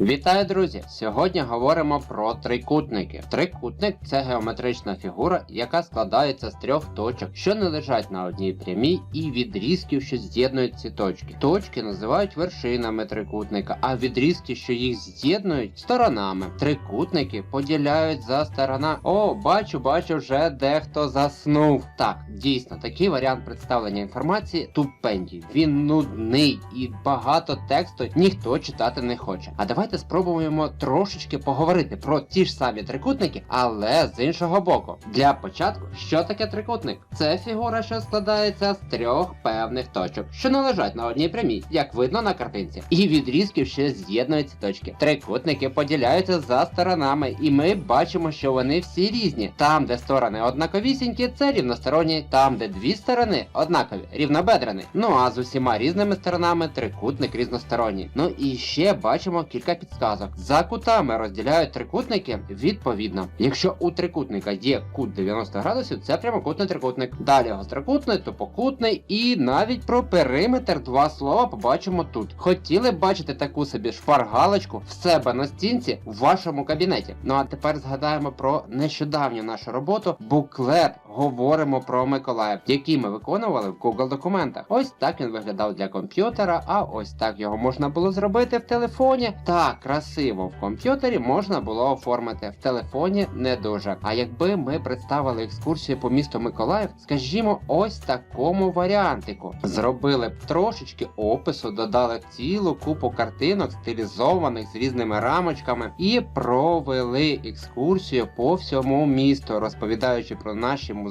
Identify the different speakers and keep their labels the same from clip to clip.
Speaker 1: Вітаю, друзі! Сьогодні говоримо про трикутники. Трикутник це геометрична фігура, яка складається з трьох точок, що не лежать на одній прямій, і відрізків, що з'єднують ці точки. Точки називають вершинами трикутника, а відрізки, що їх з'єднують, сторонами. Трикутники поділяють за сторона. О, бачу, бачу, вже дехто заснув. Так, дійсно, такий варіант представлення інформації тупенький. Він нудний і багато тексту ніхто читати не хоче. А давайте спробуємо трошечки поговорити про ті ж самі трикутники, але з іншого боку. Для початку, що таке трикутник? Це фігура, що складається з трьох певних точок, що не лежать на одній прямій, як видно на картинці, і відрізків, що з'єднують ці точки. Трикутники поділяються за сторонами, і ми бачимо, що вони всі різні. Там, де сторони однаковісінькі, це рівносторонні, там, де дві сторони однакові, рівнобедрений. Ну а з усіма різними сторонами трикутник різносторонній. Ну і ще бачимо кілька підсказок. За кутами розділяють трикутники відповідно. Якщо у трикутника є кут 90 градусів, це прямокутний трикутник. Далі гострокутний, тупокутний і навіть про периметр два слова побачимо тут. Хотіли бачити таку собі шпаргалочку в себе на стінці в вашому кабінеті. Ну а тепер згадаємо про нещодавню нашу роботу. Буклет говоримо про Миколаїв, який ми виконували в Google документах. Ось так він виглядав для комп'ютера, а ось так його можна було зробити в телефоні. Так, красиво в комп'ютері можна було оформити в телефоні не дуже. А якби ми представили екскурсію по місту Миколаїв, скажімо, ось такому варіантику. Зробили б трошечки опису, додали цілу купу картинок, стилізованих з різними рамочками, і провели екскурсію по всьому місту, розповідаючи про наші музеї,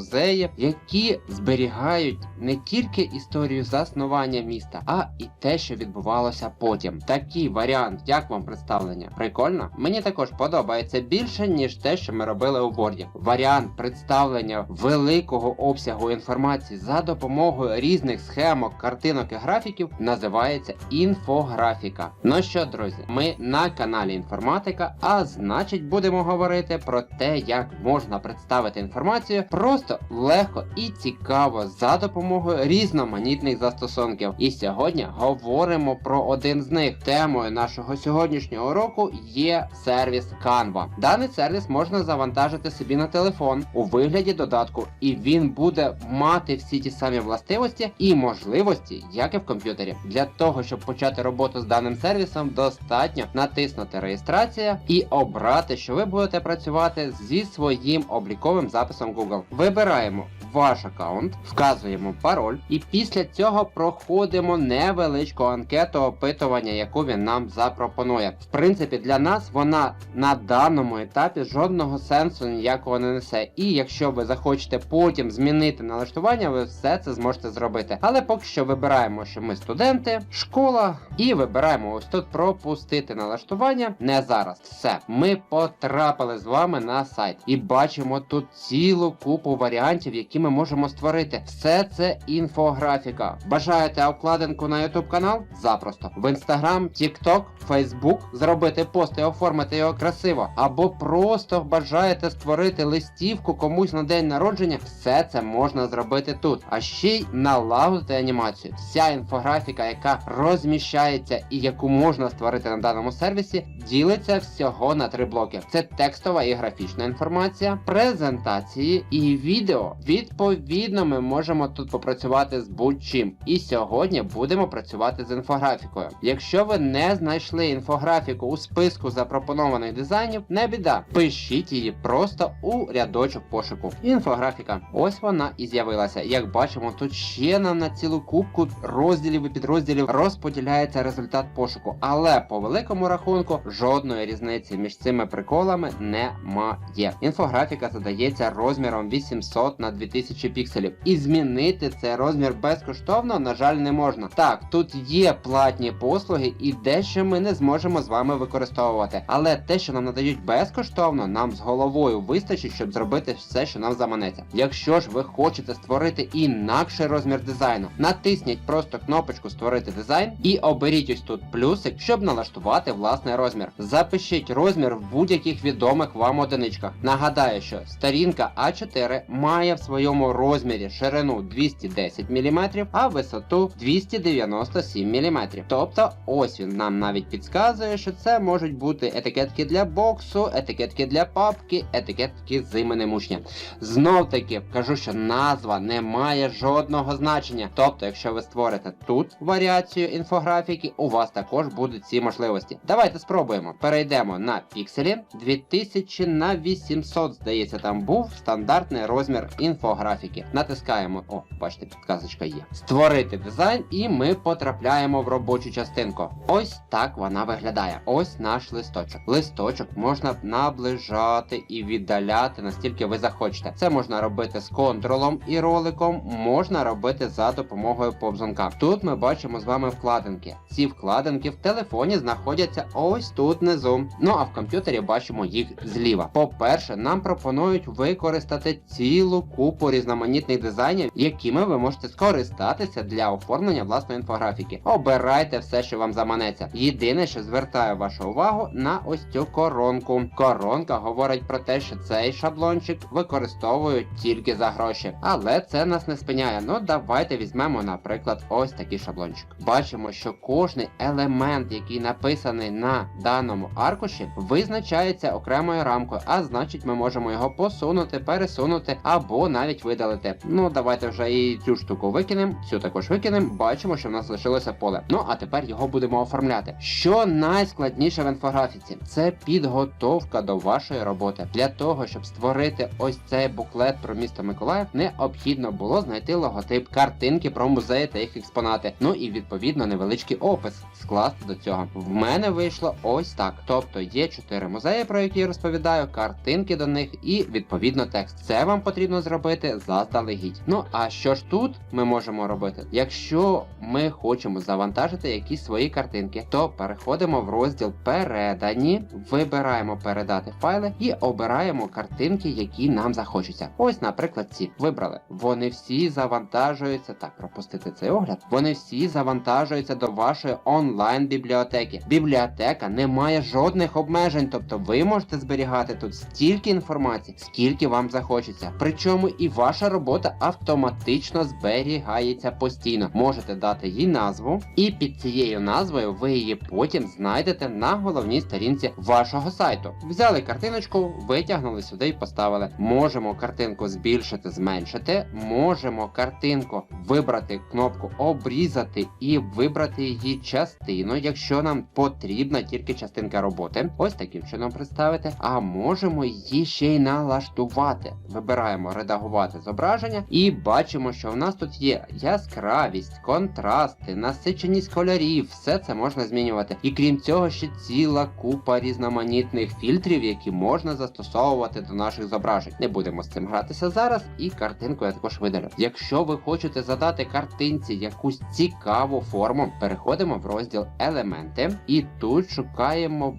Speaker 1: які зберігають не тільки історію заснування міста, а і те, що відбувалося потім. Такий варіант, як вам представлення? Прикольно? Мені також подобається більше, ніж те, що ми робили у борді. Варіант представлення великого обсягу інформації за допомогою різних схемок, картинок і графіків називається інфографіка. Ну що, друзі, ми на каналі інформатика, а значить будемо говорити про те, як можна представити інформацію просто легко і цікаво за допомогою різноманітних застосунків. І сьогодні говоримо про один з них. Темою нашого сьогоднішнього уроку є сервіс Canva. Даний сервіс можна завантажити собі на телефон у вигляді додатку, і він буде мати всі ті самі властивості і можливості, як і в комп'ютері. Для того, щоб почати роботу з даним сервісом, достатньо натиснути реєстрація і обрати, що ви будете працювати зі своїм обліковим записом Google. Вибираємо ваш аккаунт, вказуємо пароль, і після цього проходимо невеличку анкету опитування, яку він нам запропонує. В принципі, для нас вона на даному етапі жодного сенсу ніякого не несе. І якщо ви захочете потім змінити налаштування, ви все це зможете зробити. Але поки що вибираємо, що ми студенти, школа, і вибираємо ось тут пропустити налаштування. Не зараз. Все, ми потрапили з вами на сайт і бачимо тут цілу купу варіантів, які ми можемо створити. Все це інфографіка. Бажаєте обкладинку на YouTube канал? Запросто. В Instagram, TikTok, Facebook зробити пост і оформити його красиво. Або просто бажаєте створити листівку комусь на день народження. Все це можна зробити тут. А ще й налагодити анімацію. Вся інфографіка, яка розміщається і яку можна створити на даному сервісі, ділиться всього на три блоки: це текстова і графічна інформація, презентації і відео. Відповідно, ми можемо тут попрацювати з будь-чим. І сьогодні будемо працювати з інфографікою. Якщо ви не знайшли інфографіку у списку запропонованих дизайнів, не біда. Пишіть її просто у рядочок пошуку. Інфографіка. Ось вона і з'явилася. Як бачимо, тут ще нам на цілу кубку розділів і підрозділів розподіляється результат пошуку. Але по великому рахунку жодної різниці між цими приколами немає. Інфографіка задається розміром 800 на 2000 пікселів. І змінити цей розмір безкоштовно, на жаль, не можна. Так, тут є платні послуги, і дещо ми не зможемо з вами використовувати. Але те, що нам надають безкоштовно, нам з головою вистачить, щоб зробити все, що нам заманеться. Якщо ж ви хочете створити інакший розмір дизайну, натисніть просто кнопочку Створити дизайн і оберіть ось тут плюсик, щоб налаштувати власний розмір. Розмір. Запишіть розмір в будь-яких відомих вам одиничках. Нагадаю, що сторінка А4 має в своєму розмірі ширину 210 мм, а висоту 297 мм. Тобто, ось він нам навіть підказує, що це можуть бути етикетки для боксу, етикетки для папки, етикетки з іменем учня. Знов таки кажу, що назва не має жодного значення. Тобто, якщо ви створите тут варіацію інфографіки, у вас також будуть ці можливості. Давайте спробуємо. Перейдемо на пікселі 2000 на 800, здається, там був стандартний розмір інфографіки. Натискаємо, о, бачите, підказочка є. Створити дизайн, і ми потрапляємо в робочу частинку. Ось так вона виглядає. Ось наш листочок. Листочок можна наближати і віддаляти настільки ви захочете. Це можна робити з контролом і роликом, можна робити за допомогою повзунка. Тут ми бачимо з вами вкладинки. Ці вкладинки в телефоні знаходяться ось тут внизу. Ну а в комп'ютері бачимо їх зліва. По-перше, нам пропонують використати цілу купу різноманітних дизайнів, якими ви можете скористатися для оформлення власної інфографіки. Обирайте все, що вам заманеться. Єдине, що звертаю вашу увагу на ось цю коронку. Коронка говорить про те, що цей шаблончик використовують тільки за гроші. Але це нас не спиняє. Ну давайте візьмемо, наприклад, ось такий шаблончик. Бачимо, що кожний елемент, який написаний на даному аркуші, визначається окремою рамкою, а значить, ми можемо його посунути, пересунути або навіть видалити. Ну давайте вже і цю штуку викинемо, цю також викинемо. Бачимо, що в нас лишилося поле. Ну а тепер його будемо оформляти. Що найскладніше в інфографіці? Це підготовка до вашої роботи. Для того, щоб створити ось цей буклет про місто Миколаїв, необхідно було знайти логотип, картинки про музеї та їх експонати. Ну і відповідно невеличкий опис скласти до цього. В мене вийшло ось так. Тобто є чотири музеї, про які я розповідаю, картинки до них і відповідно текст. Це вам потрібно зробити заздалегідь. Ну а що ж тут ми можемо робити? Якщо ми хочемо завантажити якісь свої картинки, то переходимо в розділ передані, вибираємо передати файли і обираємо картинки, які нам захочуться. Ось, наприклад, ці вибрали. Вони всі завантажуються. Так, пропустити цей огляд. Вони всі завантажуються до вашої онлайн бібліотеки. Бібліотека не має жодних обмежень, тобто ви можете зберігати тут стільки інформації, скільки вам захочеться. Причому і ваша робота автоматично зберігається постійно. Можете дати їй назву, і під цією назвою ви її потім знайдете на головній сторінці вашого сайту. Взяли картиночку, витягнули сюди і поставили. Можемо картинку збільшити, зменшити. Можемо картинку вибрати кнопку обрізати і вибрати її частину, якщо нам потрібна тільки частинка роботи. Ось таким чином представити. А можемо її ще й налаштувати. Вибираємо редагувати зображення і бачимо, що в нас тут є яскравість, контрасти, насиченість кольорів. Все це можна змінювати. І крім цього, ще ціла купа різноманітних фільтрів, які можна застосовувати до наших зображень. Не будемо з цим гратися зараз, і картинку я також видалю. Якщо ви хочете задати картинці якусь цікаву форму, переходимо в розділ елементи і тут шукаємо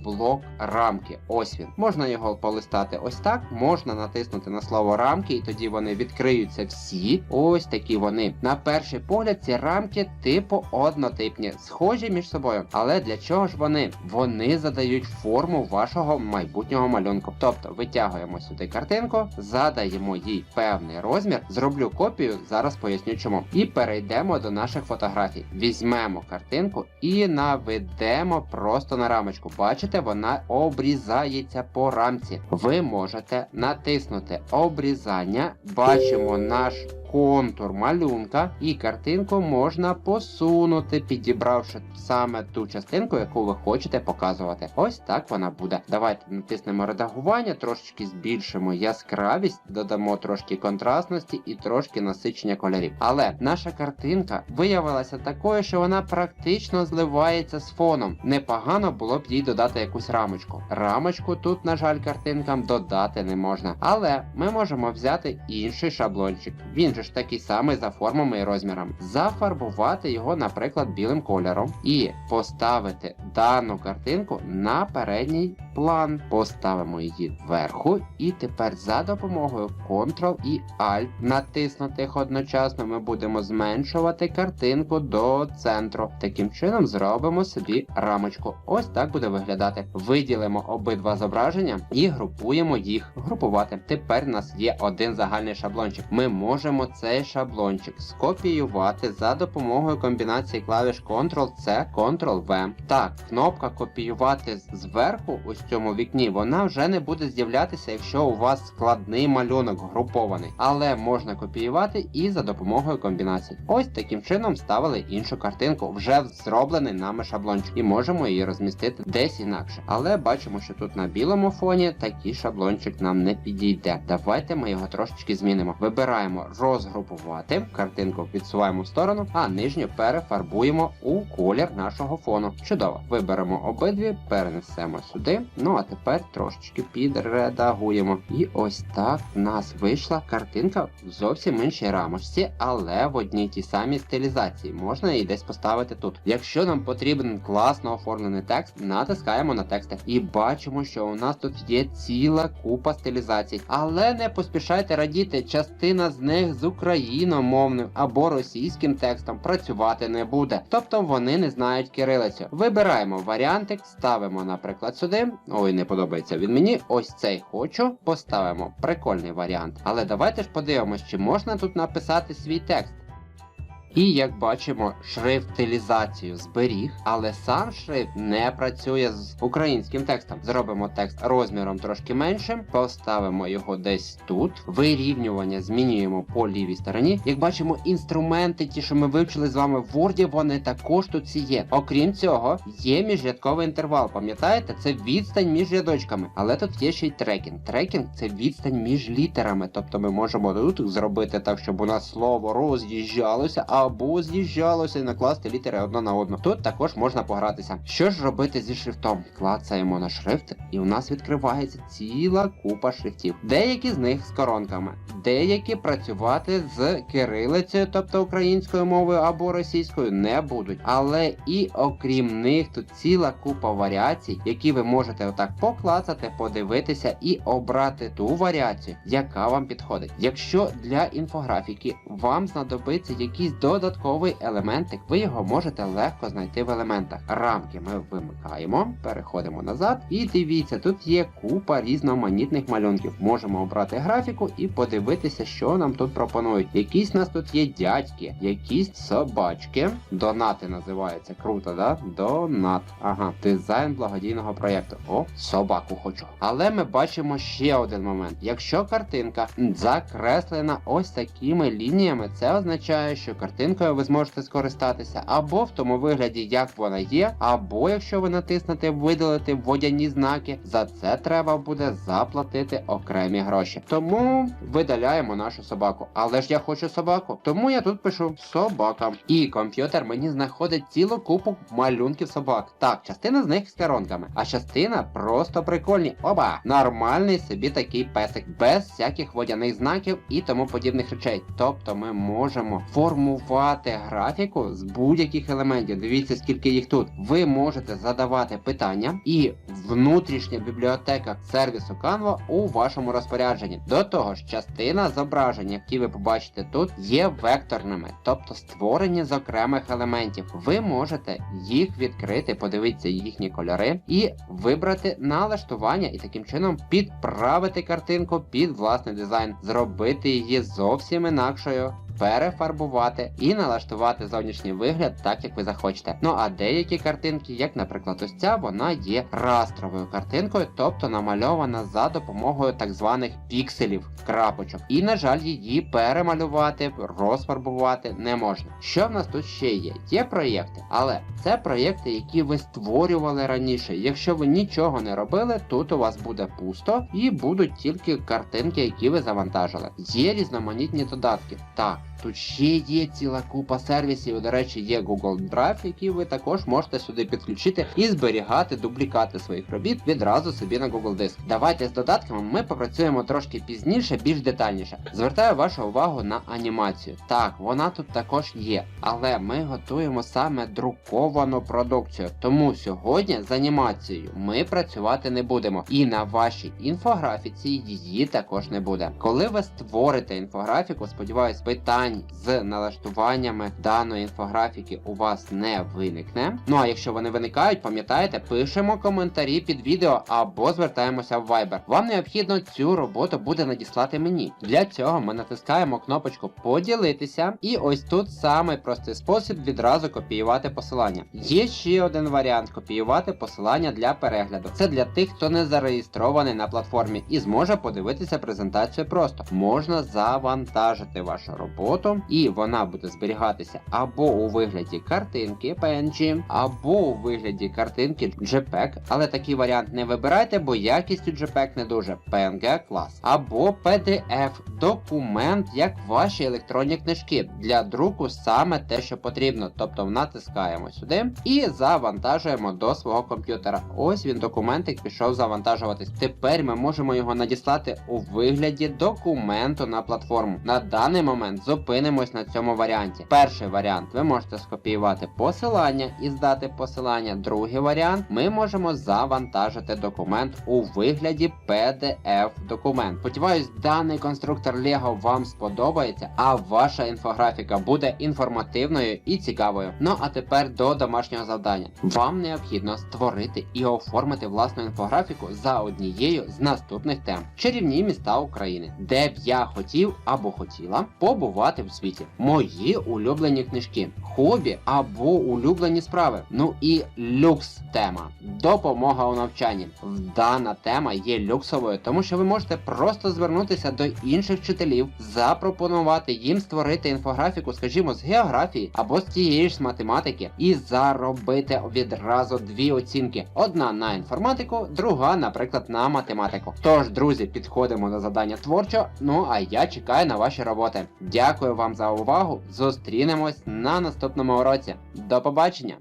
Speaker 1: блок рамки. Ось він. Можна його полистати ось так, можна натиснути на слово рамки, і тоді вони відкриються всі. Ось такі вони. На перший погляд, ці рамки типу однотипні, схожі між собою. Але для чого ж вони? Вони задають форму вашого майбутнього малюнку. Тобто витягуємо сюди картинку, задаємо їй певний розмір, зроблю копію, зараз поясню чому. І перейдемо до наших фотографій. Візьмемо картинку і наведемо просто на рамочку. Бачите, вона обрізається по рамці. Ви можете натиснути обрізання, бачимо наш контур малюнка, і картинку можна посунути, підібравши саме ту частинку, яку ви хочете показувати. Ось так вона буде. Давайте натиснемо редагування, трошечки збільшимо яскравість, додамо трошки контрастності і трошки насичення кольорів. Але наша картинка виявилася такою, що вона практично зливається з фоном. Непогано було б їй додати якусь рамочку. Рамочку тут, на жаль, картинкам додати не можна. Але ми можемо взяти інший шаблончик. Він же ж такий самий за формами і розмірами. Зафарбувати його, наприклад, білим кольором і поставити дану картинку на передній план, поставимо її вверху, і тепер за допомогою Ctrl і Alt натиснутих одночасно ми будемо зменшувати картинку до центру. Таким чином зробимо собі рамочку. Ось так буде виглядати. Виділимо обидва зображення і групуємо їх. Групувати. Тепер у нас є один загальний шаблончик. Ми можемо цей шаблончик скопіювати за допомогою комбінації клавіш Ctrl-C, Ctrl-V. Так, кнопка копіювати зверху у цьому вікні, вона вже не буде з'являтися, якщо у вас складний малюнок групований. Але можна копіювати і за допомогою комбінацій. Ось таким чином ставили іншу картинку, вже зроблений нами шаблончик, і можемо її розмістити десь інакше. Але бачимо, що тут на білому фоні такий шаблончик нам не підійде. Давайте ми його трошечки змінимо. Вибираємо розгрупувати, картинку відсуваємо в сторону, а нижню перефарбуємо у колір нашого фону. Чудово. Виберемо обидві, перенесемо сюди. Ну а тепер трошечки підредагуємо. І ось так в нас вийшла картинка в зовсім іншій рамочці, але в одній тій самій стилізації. Можна її десь поставити тут. Якщо нам потрібен класно оформлений текст, натискаємо на тексти і бачимо, що у нас тут є ціла купа стилізацій. Але не поспішайте радіти, частина з них з україномовним або російським текстом працювати не буде. Тобто вони не знають кирилицю. Вибираємо варіантик, ставимо, наприклад, сюди. Ой, не подобається він мені. Ось цей хочу. Поставимо прикольний варіант. Але давайте ж подивимось, чи можна тут написати свій текст. І як бачимо, шрифтилізацію зберіг, але сам шрифт не працює з українським текстом. Зробимо текст розміром трошки меншим, поставимо його десь тут. Вирівнювання змінюємо по лівій стороні. Як бачимо, інструменти, ті, що ми вивчили з вами в Word, вони також тут всі є. Окрім цього, є міжрядковий інтервал. Пам'ятаєте, це відстань між рядочками, але тут є ще й трекінг. Трекінг це відстань між літерами. Тобто ми можемо тут зробити так, щоб у нас слово роз'їжджалося або з'їжджалося і накласти літери одна на одну. Тут також можна погратися. Що ж робити зі шрифтом? Клацаємо на шрифт, і у нас відкривається ціла купа шрифтів. Деякі з них з коронками, деякі працювати з кирилицею, тобто українською мовою або російською, не будуть. Але і окрім них тут ціла купа варіацій, які ви можете отак поклацати, подивитися і обрати ту варіацію, яка вам підходить. Якщо для інфографіки вам знадобиться якийсь додатковий елементик, ви його можете легко знайти в елементах. Рамки ми вимикаємо, переходимо назад, і дивіться, тут є купа різноманітних малюнків. Можемо обрати графіку і подивитися, що нам тут пропонують. Якісь у нас тут є дядьки, якісь собачки. Донати називаються. Круто, да? Донат. Ага, дизайн благодійного проєкту. О, собаку хочу. Але ми бачимо ще один момент. Якщо картинка закреслена ось такими лініями, це означає, що картинкою ви зможете скористатися або в тому вигляді, як вона є, або якщо ви натиснете видалити водяні знаки, за це треба буде заплатити окремі гроші. Тому видаляємо нашу собаку. Але ж я хочу собаку, тому я тут пишу собака. І комп'ютер мені знаходить цілу купу малюнків собак. Так, частина з них з коронками, а частина просто прикольні. Оба! Нормальний собі такий песик, без всяких водяних знаків і тому подібних речей. Тобто ми можемо формувати графіку з будь-яких елементів. Дивіться, скільки їх тут. Ви можете задавати питання, і внутрішня бібліотека сервісу Canva у вашому розпорядженні. До того ж, частина зображень, які ви побачите тут, є векторними, тобто створені з окремих елементів. Ви можете їх відкрити, подивитися їхні кольори і вибрати налаштування, і таким чином підправити картинку під власний дизайн, зробити її зовсім інакшою. Перефарбувати і налаштувати зовнішній вигляд так, як ви захочете. Ну а деякі картинки, як, наприклад, ось ця, вона є растровою картинкою, тобто намальована за допомогою так званих пікселів, крапочок. І, на жаль, її перемалювати, розфарбувати не можна. Що в нас тут ще є? Є проєкти, але це проєкти, які ви створювали раніше. Якщо ви нічого не робили, тут у вас буде пусто і будуть тільки картинки, які ви завантажили. Є різноманітні додатки. Так, Тут ще є ціла купа сервісів. До речі, є Google Drive, який ви також можете сюди підключити і зберігати дублікати своїх робіт відразу собі на Google Диск. Давайте з додатками ми попрацюємо трошки пізніше, більш детальніше. Звертаю вашу увагу на анімацію. Так, вона тут також є, але ми готуємо саме друковану продукцію. Тому сьогодні з анімацією ми працювати не будемо. І на вашій інфографіці її також не буде. Коли ви створите інфографіку, сподіваюсь, питань з налаштуваннями даної інфографіки у вас не виникне. Ну а якщо вони виникають, пам'ятаєте, пишемо коментарі під відео або звертаємося в Viber. Вам необхідно цю роботу буде надіслати мені. Для цього ми натискаємо кнопочку поділитися, і ось тут самий простий спосіб відразу копіювати посилання. Є ще один варіант копіювати посилання для перегляду. Це для тих, хто не зареєстрований на платформі і зможе подивитися презентацію просто. Можна завантажити вашу роботу, і вона буде зберігатися або у вигляді картинки PNG, або у вигляді картинки JPEG, але такий варіант не вибирайте, бо якість у JPEG не дуже PNG клас. Або PDF документ, як ваші електронні книжки. Для друку саме те, що потрібно. Тобто натискаємо сюди і завантажуємо до свого комп'ютера. Ось він документик пішов завантажуватись. Тепер ми можемо його надіслати у вигляді документу на платформу. На даний момент зупинимось на цьому варіанті. Перший варіант ви можете скопіювати посилання і здати посилання. Другий варіант ми можемо завантажити документ у вигляді PDF документ. Сподіваюсь, даний конструктор Lego вам сподобається, а ваша інфографіка буде інформативною і цікавою. Ну а тепер до домашнього завдання. Вам необхідно створити і оформити власну інфографіку за однією з наступних тем: чарівні міста України, де б я хотів або хотіла побувати в світі. Мої улюблені книжки, хобі або улюблені справи. Ну і люкс тема. Допомога у навчанні. Дана тема є люксовою, тому що ви можете просто звернутися до інших вчителів, запропонувати їм створити інфографіку, скажімо, з географії або з тієї ж математики, і заробити відразу дві оцінки: одна на інформатику, друга, наприклад, на математику. Тож, друзі, підходимо до завдання творчо. Ну а я чекаю на ваші роботи. Дякую вам за увагу. Зустрінемось на наступному уроці. До побачення!